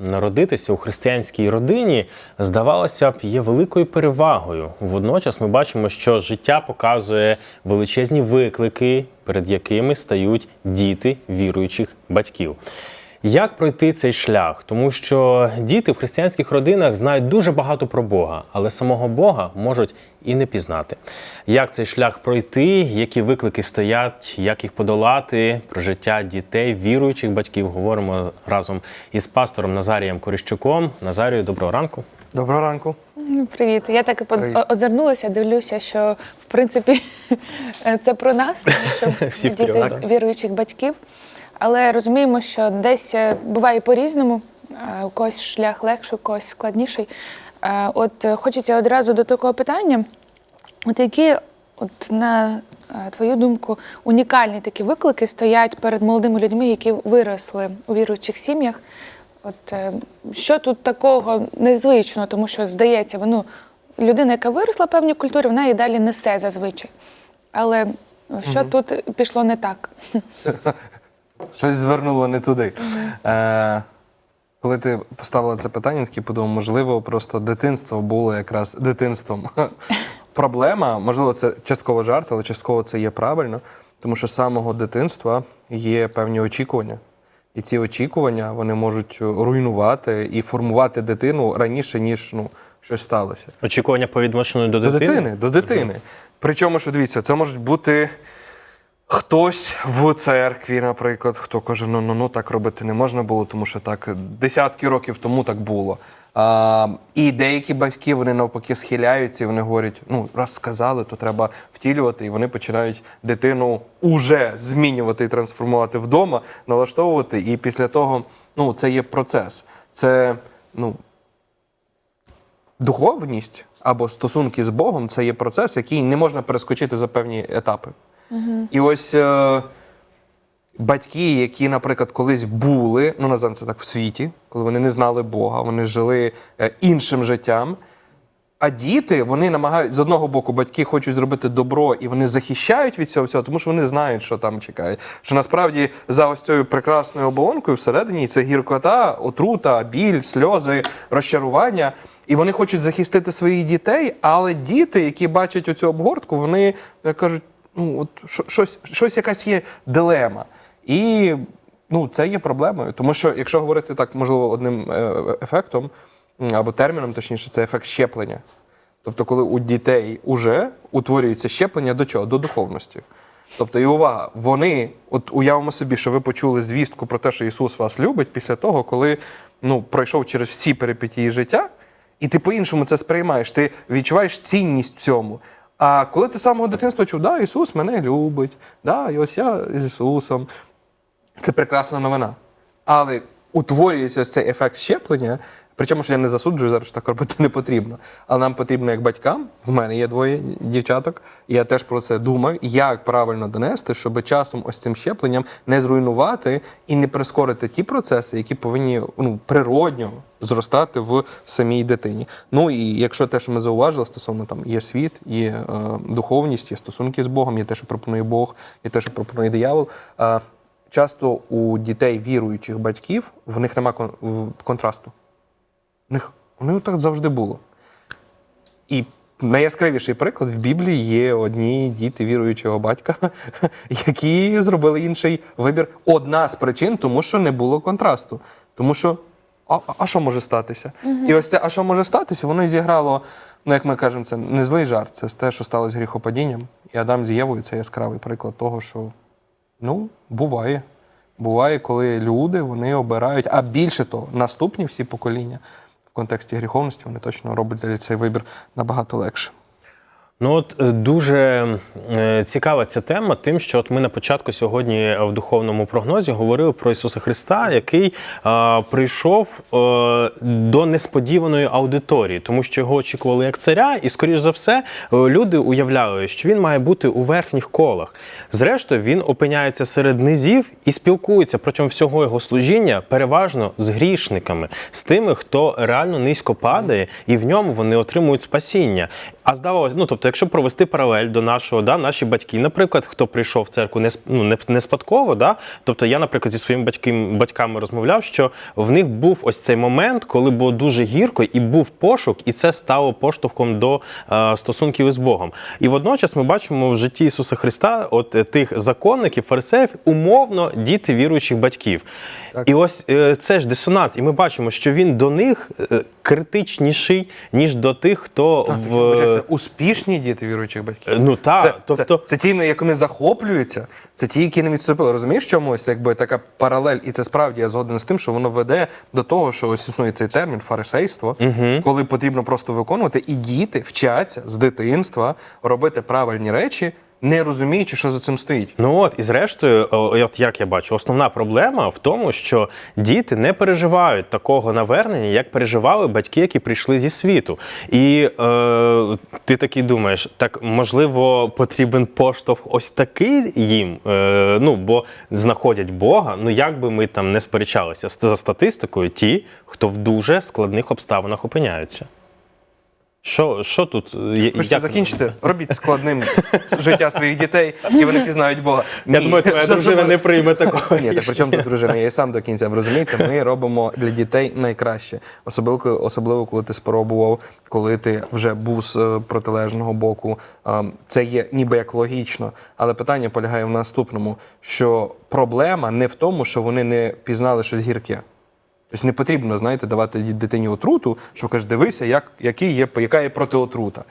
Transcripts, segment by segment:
Народитися у християнській родині, здавалося б, є великою перевагою. Водночас ми бачимо, що життя показує величезні виклики, перед якими стають діти віруючих батьків. Як пройти цей шлях? Тому що діти в християнських родинах знають дуже багато про Бога, але самого Бога можуть і не пізнати. Як цей шлях пройти, які виклики стоять, як їх подолати, про життя дітей, віруючих батьків говоримо разом із пастором Назарієм Коріщуком. Назарію, доброго ранку. Доброго ранку. Ну, Привіт. Я так і под- озирнулася, дивлюся, що в принципі це про нас, що діти віруючих батьків. Але розуміємо, що десь е, буває по-різному. Е, У когось шлях легший, у когось складніший. Е, От хочеться одразу до такого питання. От які, от на твою думку, унікальні такі виклики стоять перед молодими людьми, які виросли у віруючих сім'ях? От що тут такого незвичного, тому що здається, ну, людина, яка виросла в певній культурі, вона і далі несе зазвичай. Але що тут пішло не так? Щось звернуло не туди. Е, коли ти поставила це питання, я такий подумав, можливо, просто дитинство було якраз дитинством. Проблема, можливо, це частково жарт, але частково це є правильно, тому що з самого дитинства є певні очікування. І ці очікування вони можуть руйнувати і формувати дитину раніше, ніж ну, щось сталося. Очікування по відношенню до До дитини. дитини, до дитини. Причому, що дивіться, це можуть бути хтось в церкві, наприклад, хто каже, ну ну ну так робити не можна було, тому що так десятки років тому так було. А, і деякі батьки вони навпаки схиляються, і вони говорять: ну, раз сказали, то треба втілювати, і вони починають дитину уже змінювати і трансформувати вдома, налаштовувати. І після того, ну, це є процес. Це ну, духовність або стосунки з Богом це є процес, який не можна перескочити за певні етапи. І ось е, батьки, які, наприклад, колись були, ну називаємо це так в світі, коли вони не знали Бога, вони жили е, іншим життям. А діти вони намагають з одного боку, батьки хочуть зробити добро і вони захищають від цього всього, тому що вони знають, що там чекає. Що насправді за ось цією прекрасною оболонкою всередині це гіркота, отрута, біль, сльози, розчарування. І вони хочуть захистити своїх дітей, але діти, які бачать оцю обгортку, вони кажуть: ну от щось, щось якась є дилема. І ну, це є проблемою. Тому що, якщо говорити так, можливо, одним е, ефектом або терміном, точніше, це ефект щеплення. Тобто, коли у дітей уже утворюється щеплення до чого? До духовності. Тобто, і увага, вони, от уявимо собі, що ви почули звістку про те, що Ісус вас любить після того, коли ну, пройшов через всі перипетії життя, і ти по-іншому це сприймаєш, ти відчуваєш цінність в цьому. А коли ти самого дитинства чув, да, Ісус мене любить, да, і ось я з Ісусом, це прекрасна новина. Але утворюється цей ефект щеплення. Причому що я не засуджую зараз, що так робити не потрібно. Але нам потрібно як батькам, в мене є двоє дівчаток, і я теж про це думаю, як правильно донести, щоб часом ось цим щепленням не зруйнувати і не прискорити ті процеси, які повинні ну, природньо зростати в самій дитині. Ну і якщо те, що ми зауважили, стосовно там є світ, є е, духовність, є стосунки з Богом, є те, що пропонує Бог, є те, що пропонує диявол. Е, часто у дітей віруючих батьків в них нема кон- в- контрасту. У них так завжди було. І найяскравіший приклад в Біблії є одні діти віруючого батька, які зробили інший вибір. Одна з причин, тому що не було контрасту. Тому що, а, а що може статися? І ось це, а що може статися, воно зіграло, ну як ми кажемо, це не злий жарт, це те, що сталося гріхопадінням. І Адам з Євою це яскравий приклад того, що ну, буває. Буває, коли люди вони обирають, а більше того, наступні всі покоління контексті гріховності вони точно роблять цей вибір набагато легше. Ну от е, дуже е, цікава ця тема, тим, що от ми на початку сьогодні в духовному прогнозі говорили про Ісуса Христа, який е, прийшов е, до несподіваної аудиторії, тому що його очікували як царя, і, скоріш за все, е, люди уявляли, що він має бути у верхніх колах. Зрештою, він опиняється серед низів і спілкується протягом всього його служіння переважно з грішниками, з тими, хто реально низько падає, і в ньому вони отримують спасіння. А здавалося, ну тобто Тобто, якщо провести паралель до нашого, да, наші батьки, наприклад, хто прийшов в церкву не, ну, не, не спадково, да, тобто я, наприклад, зі своїми батьками, батьками розмовляв, що в них був ось цей момент, коли було дуже гірко, і був пошук, і це стало поштовхом до е, стосунків із Богом. І водночас ми бачимо в житті Ісуса Христа, от е, тих законників, фарисеїв, умовно діти віруючих батьків. І ось е, це ж дисонанс, і ми бачимо, що він до них е, критичніший, ніж до тих, хто в Вибачайся, успішні діти віруючих батьків. Ну так, Це, тобто це, це ті, якими захоплюються, це ті, які не відступили. Розумієш, чому ось якби така паралель, і це справді я згоден з тим, що воно веде до того, що ось існує цей термін фарисейство, коли потрібно просто виконувати, і діти вчаться з дитинства робити правильні речі, не розуміючи, що за цим стоїть. Ну от і зрештою, от як я бачу, основна проблема в тому, що діти не переживають такого навернення, як переживали батьки, які прийшли зі світу. І е, ти такий думаєш, так можливо, потрібен поштовх ось такий їм. Е, ну бо знаходять Бога. Ну як би ми там не сперечалися за статистикою, ті, хто в дуже складних обставинах опиняються. Що, що тут? Є- Хочеться як- закінчити, робіть складним життя своїх дітей, і вони пізнають Бога. Я Ні. думаю, твоя дружина не прийме такого. Ні, так при чому тут дружина? Я і сам до кінця. Розумієте, ми робимо для дітей найкраще. Особливо, особливо коли ти спробував, коли ти вже був з е, протилежного боку. Ем, Це є ніби як логічно. Але питання полягає в наступному: що проблема не в тому, що вони не пізнали щось гірке. Тобто не потрібно, знаєте, давати дитині отруту, що каже, дивися, як, який є, яка є протиотрута.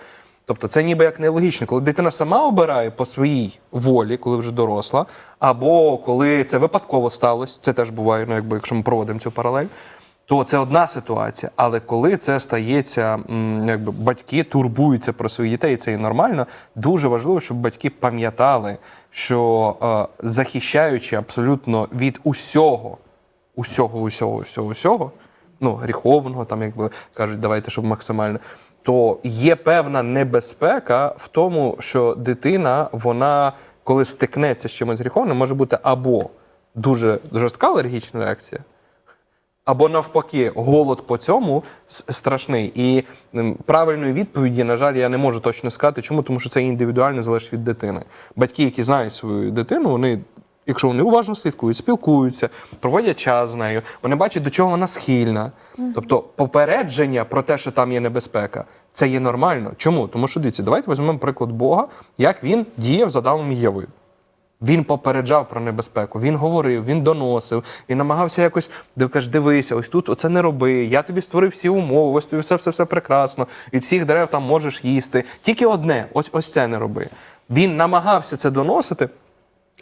Тобто це ніби як нелогічно, коли дитина сама обирає по своїй волі, коли вже доросла, або коли це випадково сталося, це теж буває, ну якби якщо ми проводимо цю паралель, то це одна ситуація. Але коли це стається, якби батьки турбуються про своїх дітей, і це і нормально, дуже важливо, щоб батьки пам'ятали, що е, захищаючи абсолютно від усього усього, усього, усього, усього, ну, гріховного, там, якби кажуть, давайте, щоб максимально, то є певна небезпека в тому, що дитина, вона, коли стикнеться з чимось гріховним, може бути або дуже жорстка алергічна реакція, або навпаки, голод по цьому страшний. І правильної відповіді, на жаль, я не можу точно сказати. Чому? Тому що це індивідуально залежить від дитини. Батьки, які знають свою дитину, вони. Якщо вони уважно слідкують, спілкуються, проводять час з нею, вони бачать, до чого вона схильна. Тобто попередження про те, що там є небезпека, це є нормально. Чому? Тому що дивіться, давайте візьмемо приклад Бога, як він діяв з Адамом Євою. Він попереджав про небезпеку, він говорив, він доносив, він намагався якось каже, дивися, ось тут оце не роби. Я тобі створив всі умови, ось тобі все, все, все прекрасно. Від всіх дерев там можеш їсти. Тільки одне, ось ось це не роби. Він намагався це доносити.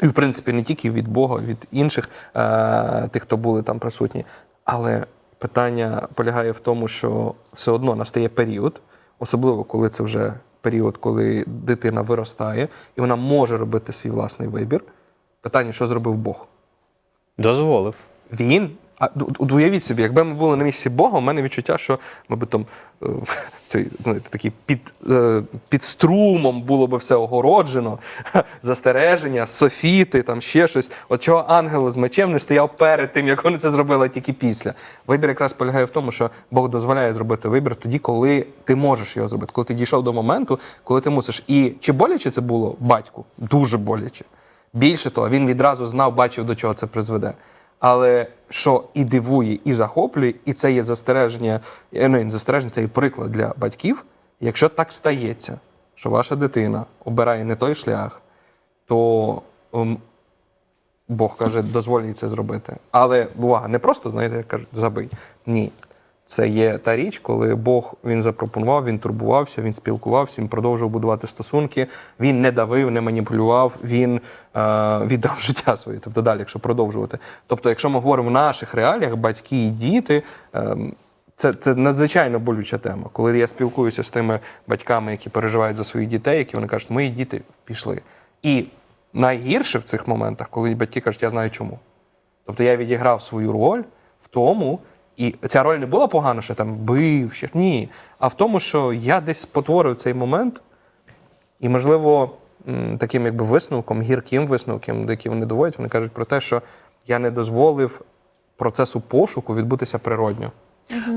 І, в принципі, не тільки від Бога, від інших е- тих, хто були там присутні. Але питання полягає в тому, що все одно настає період, особливо коли це вже період, коли дитина виростає, і вона може робити свій власний вибір. Питання, що зробив Бог? Дозволив. Він. А ду- уявіть собі, якби ми були на місці Бога, у мене відчуття, що ми би там е, цей, знаєте, такий під, е, під струмом було би все огороджено, застереження, софіти, там ще щось. От чого ангел з мечем не стояв перед тим, як вони це зробили, тільки після. Вибір якраз полягає в тому, що Бог дозволяє зробити вибір тоді, коли ти можеш його зробити, коли ти дійшов до моменту, коли ти мусиш. І чи боляче це було батьку? Дуже боляче. Більше того, він відразу знав, бачив, до чого це призведе. Але що і дивує, і захоплює, і це є застереження, е, ну, не застереження, це і приклад для батьків. Якщо так стається, що ваша дитина обирає не той шлях, то ем, Бог каже, дозволь їй це зробити. Але увага, не просто, знаєте, кажуть, забий. Ні. Це є та річ, коли Бог він запропонував, він турбувався, він спілкувався, він продовжував будувати стосунки, він не давив, не маніпулював, він е, віддав життя своє. Тобто далі, якщо продовжувати. Тобто, якщо ми говоримо в наших реаліях, батьки і діти, е, це, це надзвичайно болюча тема. Коли я спілкуюся з тими батьками, які переживають за своїх дітей, які вони кажуть, мої діти пішли. І найгірше в цих моментах, коли батьки кажуть, я знаю чому. Тобто я відіграв свою роль в тому, і ця роль не була погана, що там бив, ще ні. А в тому, що я десь спотворив цей момент, і, можливо, таким якби висновком, гірким висновком, до яких вони доводять, вони кажуть про те, що я не дозволив процесу пошуку відбутися природньо.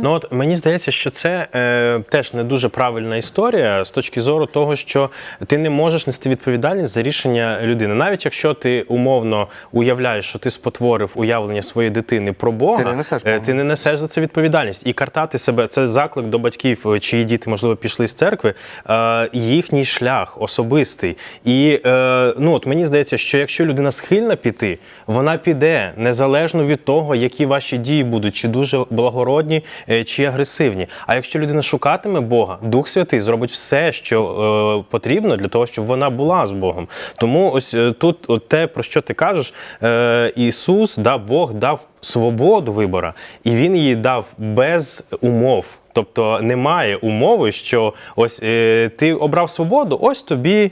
Ну от мені здається, що це е, теж не дуже правильна історія з точки зору того, що ти не можеш нести відповідальність за рішення людини. Навіть якщо ти умовно уявляєш, що ти спотворив уявлення своєї дитини про Бога, Ти не несеш е, ти не несеш за це відповідальність. І картати себе це заклик до батьків, е, чиї діти, можливо, пішли з церкви, е, їхній шлях особистий. І е, ну от мені здається, що якщо людина схильна піти, вона піде незалежно від того, які ваші дії будуть, чи дуже благородні, е, чи агресивні. А якщо людина шукатиме Бога, Дух Святий зробить все, що е, потрібно для того, щоб вона була з Богом. Тому ось е, тут от те, про що ти кажеш, е, Ісус да, Бог дав свободу вибора, і Він її дав без умов. Тобто немає умови, що ось е, ти обрав свободу, ось тобі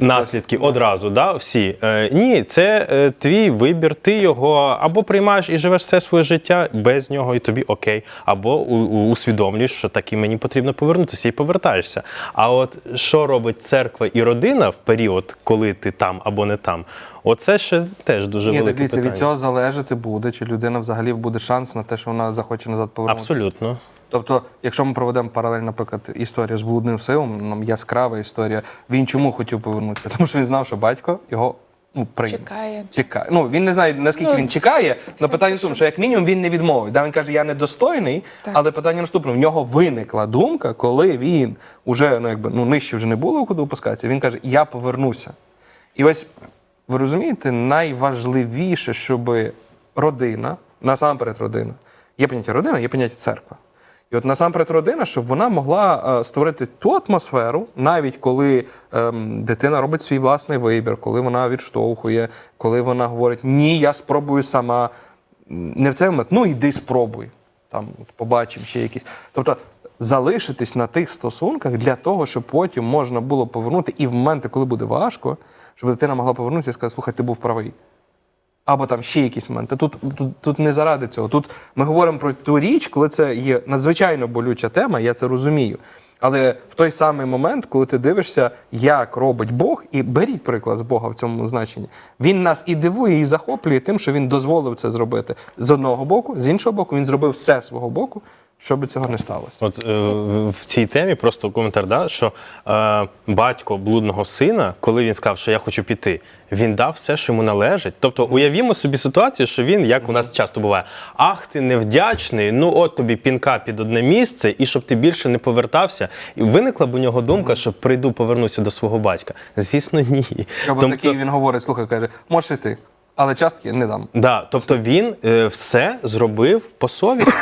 наслідки одразу, да, всі. Е, ні, це е, твій вибір, ти його або приймаєш і живеш все своє життя без нього, і тобі окей, або у, у- усвідомлюєш, що так і мені потрібно повернутися і повертаєшся. А от що робить церква і родина в період, коли ти там або не там, оце ще теж дуже Ні, велике дивіться, питання. від цього залежати буде, чи людина взагалі буде шанс на те, що вона захоче назад повернутися. Абсолютно. Тобто, якщо ми проведемо паралель, наприклад, історія з блудним сином, нам яскрава історія. Він чому хотів повернутися? Тому що він знав, що батько його ну, прийме. Чекає. Чекає. Ну він не знає наскільки Ну, він чекає. але питання в тому, що- що як мінімум він не відмовить. Да, він каже, я недостойний, Так. але питання наступне: в нього виникла думка, коли він уже ну якби ну нижче вже не було куди опускатися. Він каже, я повернуся. І ось ви розумієте, найважливіше, щоб родина, насамперед родина, є поняття родина, є поняття церква. І от насамперед родина, щоб вона могла е, створити ту атмосферу, навіть коли ем, дитина робить свій власний вибір, коли вона відштовхує, коли вона говорить Ні, я спробую сама. Не в цей момент, ну йди спробуй. Там от побачимо ще якісь. Тобто залишитись на тих стосунках для того, щоб потім можна було повернути, і в моменти, коли буде важко, щоб дитина могла повернутися і сказати, слухай, ти був правий. Або там ще якісь моменти. Тут, тут, тут не заради цього. Тут ми говоримо про ту річ, коли це є надзвичайно болюча тема, я це розумію. Але в той самий момент, коли ти дивишся, як робить Бог, і беріть приклад з Бога в цьому значенні, він нас і дивує, і захоплює тим, що він дозволив це зробити з одного боку, з іншого боку, він зробив все свого боку, щоб цього не сталося. От е, в- цій темі просто коментар, да, що е, батько блудного сина, коли він сказав, що я хочу піти, він дав все, що йому належить. Тобто уявімо собі ситуацію, що він, як у нас часто буває, ах, ти невдячний, ну от тобі пінка під одне місце, і щоб ти більше не повертався. І виникла б у нього думка, що прийду, повернуся до свого батька. Звісно, ні. Або такий він говорить, слухай, каже, можеш іти, але частки не дам. да, тобто він е, все зробив по совісті.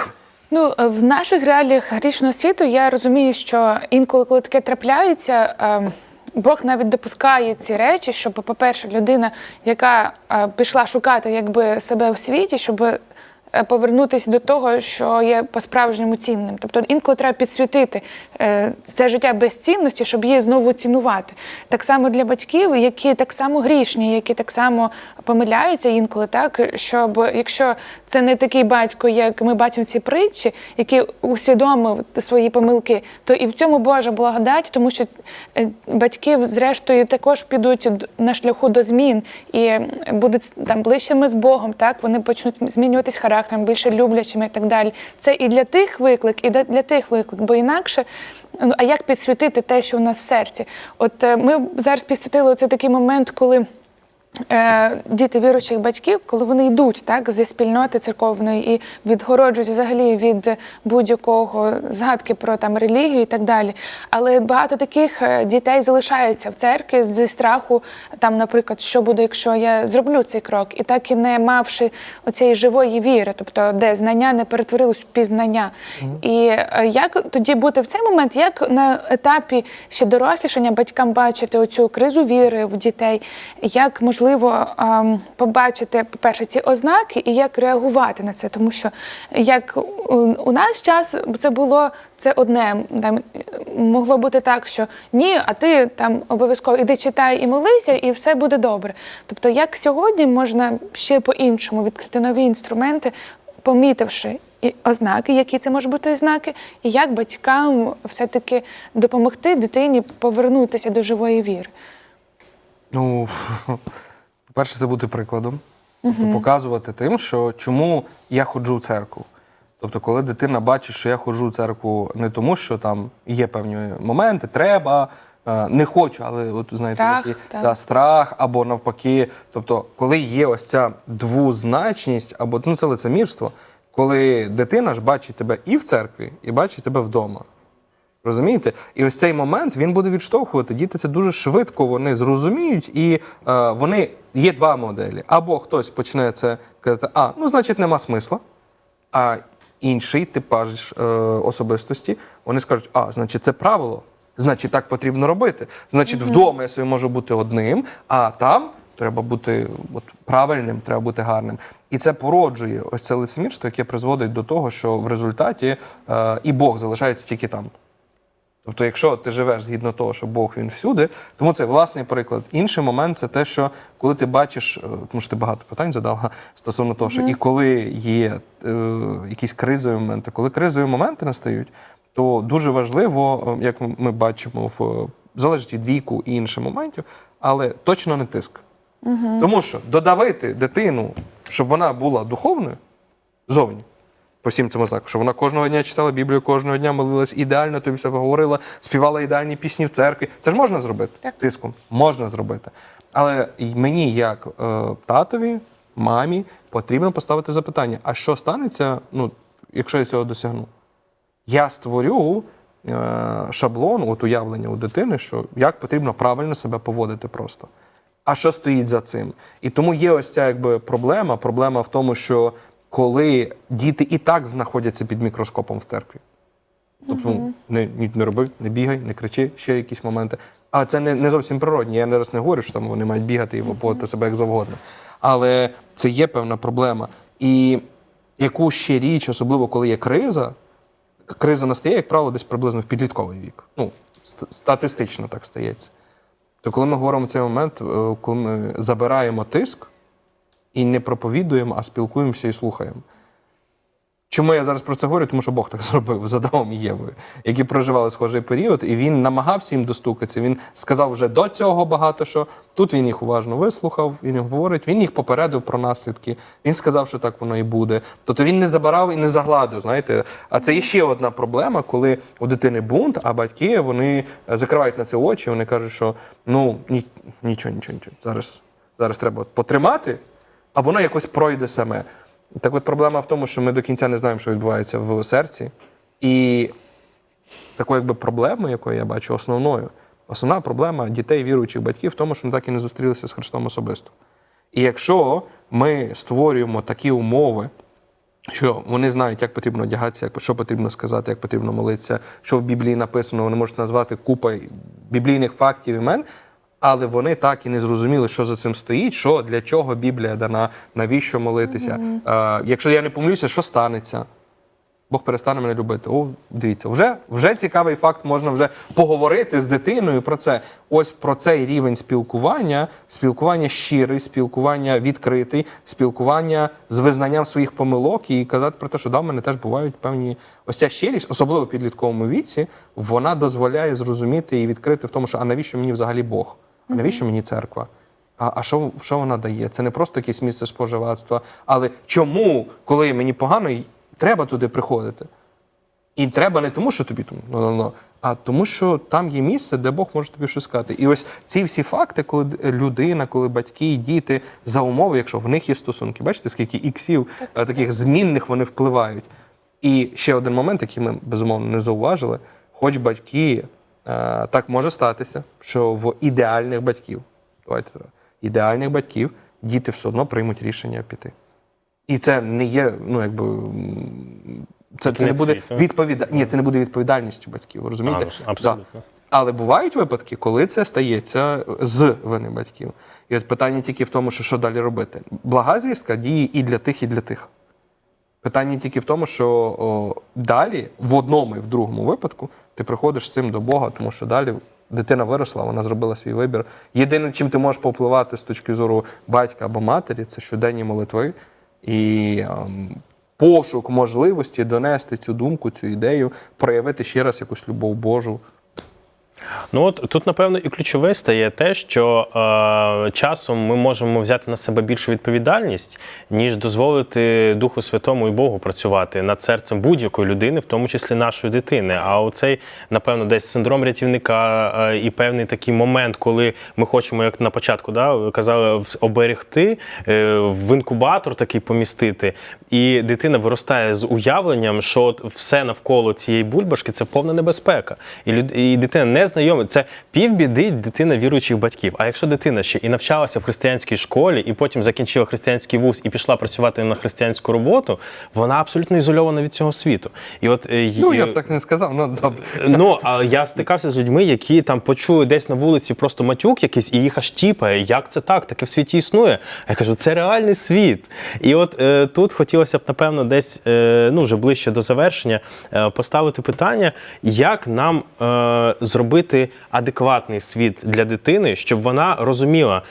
Ну, е, в наших реаліях грішного світу я розумію, що інколи, коли таке трапляється, ем, Бог навіть допускає ці речі, щоб, по-перше, людина, яка е, пішла шукати якби себе у світі, щоб повернутися до того, що є по-справжньому цінним. Тобто інколи треба підсвітити е, це життя без цінності, щоб її знову цінувати. Так само для батьків, які так само грішні, які так само помиляються інколи, так щоб якщо це не такий батько, як ми бачимо в цій притчі, який усвідомив свої помилки, то і в цьому Божа благодать, тому що е, батьки, зрештою, також підуть на шляху до змін і будуть там ближчими з Богом. Так вони почнуть змінюватись характером, більше люблячими і так далі. Це і для тих виклик, і для- для тих виклик, бо інакше. Ну а як підсвітити те, що в нас в серці? От е, ми зараз підсвітили це такий момент, коли. Е, Діти віруючих батьків, коли вони йдуть так зі спільноти церковної і відгороджують взагалі від будь-якого згадки про там релігію і так далі. Але багато таких е, дітей залишаються в церкві зі страху, там, наприклад, що буде, якщо я зроблю цей крок, і так і не мавши оцієї живої віри, тобто де знання не перетворилось в пізнання. І е, як тоді бути в цей момент, як на етапі ще дорослішання батькам бачити оцю кризу віри в дітей, як можливо ем, побачити, по-перше, ці ознаки і як реагувати на це, тому що як у нас час це було це одне. Там могло бути так, що ні, а ти там обов'язково іди читай і молися, і все буде добре. Тобто, як сьогодні можна ще по-іншому відкрити нові інструменти, помітивши і ознаки, які це можуть бути ознаки, і як батькам все-таки допомогти дитині повернутися до живої віри. Ну, по-перше, це бути прикладом. Тобто показувати тим, що чому я ходжу в церкву. Тобто, коли дитина бачить, що я ходжу в церкву не тому, що там є певні моменти, треба, е, не хочу, але от знаєте, Страх, такі, так. да, страх або навпаки. Тобто, коли є ось ця двозначність, або ну це лицемірство, коли дитина ж бачить тебе і в церкві, і бачить тебе вдома. Розумієте? І ось цей момент він буде відштовхувати. Діти це дуже швидко вони зрозуміють, і е, вони є два моделі. Або хтось почне це казати, а ну значить нема смисла. А інший типаж е, особистості, вони скажуть, а значить, це правило, значить, так потрібно робити. Значить, вдома я собі можу бути одним, а там треба бути от, правильним, треба бути гарним. І це породжує ось це лицемірство, яке призводить до того, що в результаті е, і Бог залишається тільки там. Тобто, якщо ти живеш згідно того, що Бог він всюди, тому це власний приклад. Інший момент це те, що коли ти бачиш, е, тому що ти багато питань задав стосовно того, що і коли є е, якісь кризові моменти, коли кризові моменти настають, то дуже важливо, е, як ми бачимо, в залежить від віку і інших моментів, але точно не тиск. Тому що додавити дитину, щоб вона була духовною зовні по всім цим ознакам, що вона кожного дня читала Біблію, кожного дня молилась ідеально, тобі все говорила, співала ідеальні пісні в церкві. Це ж можна зробити Так. тиском. Можна зробити. Але мені, як е, татові, мамі, потрібно поставити запитання: а що станеться, ну, якщо я цього досягну? Я створю е, шаблон, от уявлення у дитини, що як потрібно правильно себе поводити просто. А що стоїть за цим? І тому є ось ця якби проблема. Проблема в тому, що коли діти і так знаходяться під мікроскопом в церкві. Тобто ну, не, не роби, не бігай, не кричи, ще якісь моменти. А це не, не зовсім природні. Я зараз не говорю, що там вони мають бігати і поводити себе як завгодно. Але це є певна проблема. І яку ще річ, особливо коли є криза, криза настає, як правило, десь приблизно в підлітковий вік. Ну, статистично так стається. То коли ми говоримо в цей момент, е, коли ми забираємо тиск і не проповідуємо, а спілкуємося і слухаємо. Чому я зараз про це говорю? Тому що Бог так зробив з Адамом і Євою, які проживали схожий період, і він намагався їм достукатися. Він сказав вже до цього багато що. Тут він їх уважно вислухав, він говорить, він їх попередив про наслідки. Він сказав, що так воно і буде. Тобто він не забирав і не загладив. Знаєте, а це є ще одна проблема, коли у дитини бунт, а батьки вони закривають на це очі. Вони кажуть, що ну ні, нічого, нічого, нічого. Зараз, зараз треба потримати, а воно якось пройде саме. Так от проблема в тому, що ми до кінця не знаємо, що відбувається в серці. І такою якби проблемою, якою я бачу, основною, основна проблема дітей, віруючих батьків в тому, що вони так і не зустрілися з Христом особисто. І якщо ми створюємо такі умови, що вони знають, як потрібно одягатися, що потрібно сказати, як потрібно молитися, що в Біблії написано, вони можуть назвати купа біблійних фактів імен, але вони так і не зрозуміли, що за цим стоїть, що для чого Біблія дана, навіщо молитися. Е, якщо я не помилюся, що станеться? Бог перестане мене любити. О, дивіться, вже, вже цікавий факт, можна вже поговорити з дитиною про це. Ось про цей рівень спілкування, спілкування щирий, спілкування відкритий, спілкування з визнанням своїх помилок і казати про те, що да, в мене теж бувають певні ось ця щирість, особливо в підлітковому віці, вона дозволяє зрозуміти і відкрити в тому, що а навіщо мені взагалі Бог? А навіщо мені церква? А, а що, що вона дає? Це не просто якесь місце споживацтва, але чому, коли мені погано, треба туди приходити? І треба не тому, що тобі там, ну, ну, ну, а тому, що там є місце, де Бог може тобі щось сказати. І ось ці всі факти, коли людина, коли батьки, і діти за умови, якщо в них є стосунки, бачите, скільки іксів е, таких змінних вони впливають. І ще один момент, який ми безумовно не зауважили, хоч батьки, е, так може статися, що в ідеальних батьків, давайте ідеальних батьків, діти все одно приймуть рішення піти. І це не є, ну якби. Це, це не буде відповіда... Ні, це не буде відповідальністю батьків, розумієте? А, абсолютно. Да. Але бувають випадки, коли це стається з вини батьків. І от питання тільки в тому, що що далі робити. Блага звістка діє і для тих, і для тих. Питання тільки в тому, що о, далі, в одному і в другому випадку, ти приходиш з цим до Бога, тому що далі дитина виросла, вона зробила свій вибір. Єдине, чим ти можеш попливати з точки зору батька або матері, це щоденні молитви і ем, пошук можливості донести цю думку, цю ідею, проявити ще раз якусь любов Божу. Ну от тут, напевно, і ключове стає те, що е, часом ми можемо взяти на себе більшу відповідальність, ніж дозволити Духу Святому і Богу працювати над серцем будь-якої людини, в тому числі нашої дитини. А оцей, напевно, десь синдром рятівника е, і певний такий момент, коли ми хочемо, як на початку, да, казали, оберегти, е, в інкубатор такий помістити, і дитина виростає з уявленням, що от все навколо цієї бульбашки це повна небезпека. І, люд... і дитина не знайома. Це півбіди дитина віруючих батьків. А якщо дитина ще і навчалася в християнській школі, і потім закінчила християнський вуз і пішла працювати на християнську роботу, вона абсолютно ізольована від цього світу. І от е, Ну, я б так не сказав, ну добре. Ну, а я стикався з людьми, які там почули десь на вулиці просто матюк якийсь, і їх аж тіпає. Як це так? Таке в світі існує. А я кажу, це реальний світ. І от е, тут хотілося б, напевно, десь е, ну, вже ближче до завершення е, поставити питання, як нам е, зробити адекватний світ для дитини, щоб вона розуміла,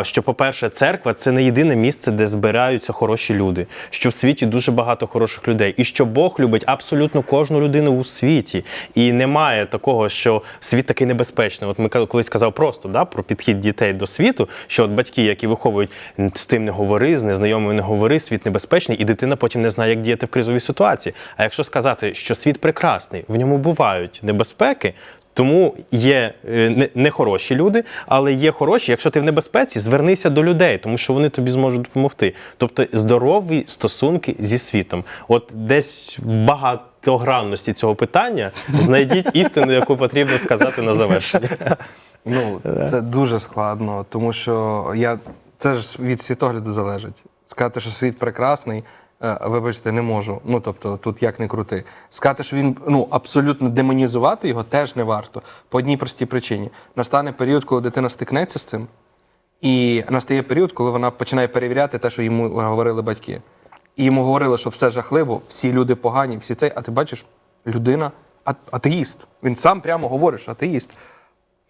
е, що, по-перше, церква це не єдине місце, де збираються хороші люди, що в світі дуже багато хороших людей, і що Бог любить абсолютно кожну людину у світі. І немає такого, що світ такий небезпечний. От ми колись казав просто да, про підхід дітей до світу, що от батьки, які виховують з тим не говори, з незнайомими не говори, світ небезпечний, і дитина потім не знає, як діяти в кризовій ситуації. А якщо сказати, що світ прекрасний, в ньому бувають небезпеки. Тому є е, не- нехороші люди, але є хороші. Якщо ти в небезпеці, звернися до людей, тому що вони тобі зможуть допомогти. Тобто здорові стосунки зі світом. От десь в багатогранності цього питання знайдіть істину, яку потрібно сказати на завершення. Ну, це дуже складно, тому що я це ж від світогляду залежить. Сказати, що світ прекрасний, е, вибачте, не можу. Ну тобто, тут як не крути. Сказати, що він ну абсолютно демонізувати його теж не варто. По одній простій причині. Настане період, коли дитина стикнеться з цим, і настає період, коли вона починає перевіряти те, що йому говорили батьки. І йому говорили, що все жахливо, всі люди погані, всі цей. А ти бачиш, людина атеїст. Він сам прямо говорить, що атеїст.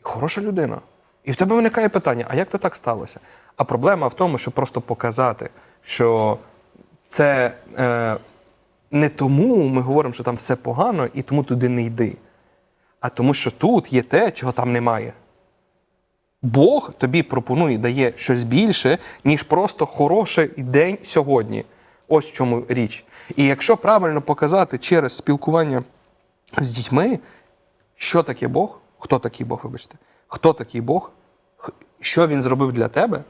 Хороша людина. І в тебе виникає питання: а як то так сталося? А проблема в тому, щоб просто показати, що це е, не тому ми говоримо, що там все погано, і тому туди не йди. А тому, що тут є те, чого там немає. Бог тобі пропонує, дає щось більше, ніж просто хороший день сьогодні. Ось в чому річ. І якщо правильно показати через спілкування з дітьми, що таке Бог, хто такий Бог, вибачте, хто такий Бог, що він зробив для тебе,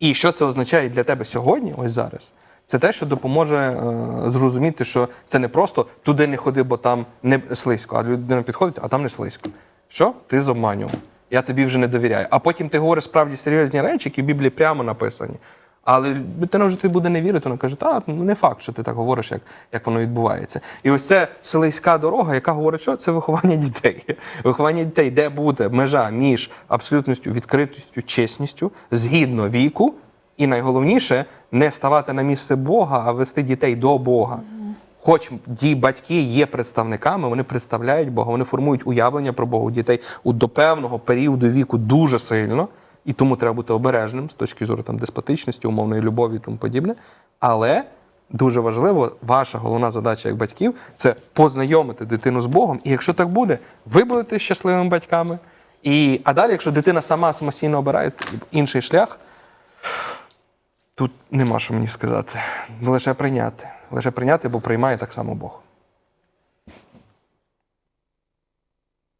і що це означає для тебе сьогодні, ось зараз, це те, що допоможе е, зрозуміти, що це не просто туди не ходи, бо там не слизько, а людина підходить, а там не слизько. Що? Ти зобманював. Я тобі вже не довіряю. А потім ти говориш справді серйозні речі, які в Біблії прямо написані. Але дитина вже тобі буде не вірити, вона каже, та ну не факт, що ти так говориш, як, як воно відбувається. І ось це селиська дорога, яка говорить, що це виховання дітей. Виховання дітей, де буде межа між абсолютністю, відкритістю, чесністю, згідно віку, і найголовніше не ставати на місце Бога, а вести дітей до Бога. Хоч ті батьки є представниками, вони представляють Бога, вони формують уявлення про Бога у дітей у до певного періоду віку дуже сильно, і тому треба бути обережним з точки зору там деспотичності, умовної любові і тому подібне. Але дуже важливо, ваша головна задача як батьків це познайомити дитину з Богом. І якщо так буде, ви будете щасливими батьками. І, а далі, якщо дитина сама самостійно обирає інший шлях, тут нема що мені сказати. Лише прийняти. Лише прийняти, бо приймає так само Бог.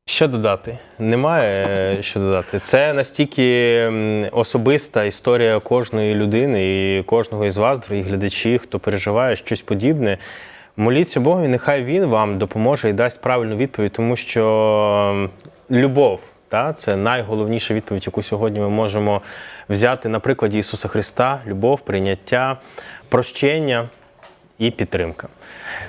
Що додати? Немає е, що додати. Це настільки особиста історія кожної людини і кожного із вас, дорогі глядачі, хто переживає щось подібне. Моліться Богу, і нехай Він вам допоможе і дасть правильну відповідь, тому що любов та, це найголовніша відповідь, яку сьогодні ми можемо взяти на прикладі Ісуса Христа: любов, прийняття, прощення і підтримка.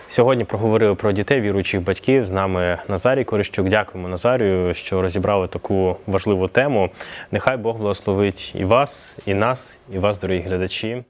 Сьогодні проговорили про дітей, віруючих батьків. З нами Назарій Корищук. Дякуємо Назарію, що розібрали таку важливу тему. Нехай Бог благословить і вас, і нас, і вас, дорогі глядачі.